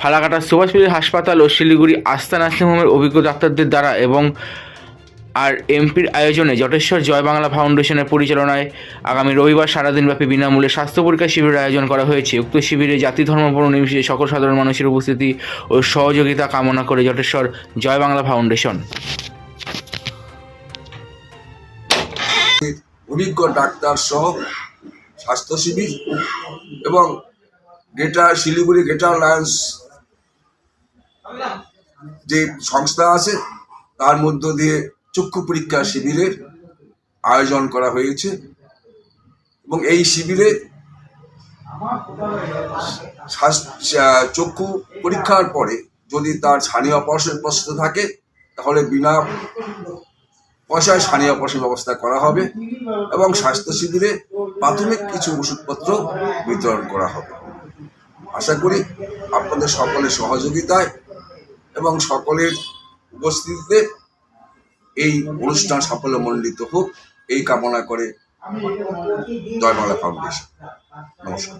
ফালাকাটার সুভাষপল্লী হাসপাতাল ও শিলিগুড়ি আস্থা নার্সিংহোমের অভিজ্ঞ ডাক্তারদের দ্বারা এবং আর এমপির আয়োজনে জটেশ্বর জয় বাংলা ফাউন্ডেশনের পরিচালনায় আগামী রবিবার সারাদিনব্যাপী বিনামূল্যে স্বাস্থ্য পরীক্ষা শিবিরের আয়োজন করা হয়েছে। উক্ত শিবিরে জাতি, ধর্ম নির্বিশেষে সকল সাধারণ মানুষের উপস্থিতি ও সহযোগিতা কামনা করে জটেশ্বর জয় বাংলা ফাউন্ডেশন। অভিজ্ঞ ডাক্তার সহ স্বাস্থ্য শিবির এবং গ্রেটার শিলিগুড়ি গ্রেটার লায়ন্স যে সংস্থা আছে, তার মধ্য দিয়ে চক্ষু পরীক্ষা শিবিরের আয়োজন করা হয়েছে। এবং এই শিবিরে চক্ষু পরীক্ষার পরে যদি তার স্থানীয় অপারেশন প্রস্তুত থাকে, তাহলে বিনা পয়সায় স্থানীয় অপারেশন ব্যবস্থা করা হবে এবং স্বাস্থ্য শিবিরে প্রাথমিক কিছু ওষুধপত্র বিতরণ করা হবে। আশা করি আপনাদের সকলের সহযোগিতায় এবং সকলের উপস্থিতিতে এই অনুষ্ঠান সাফল্যমণ্ডিত হোক এই কামনা করে জয়মালা ফাউন্ডেশন। নমস্কার।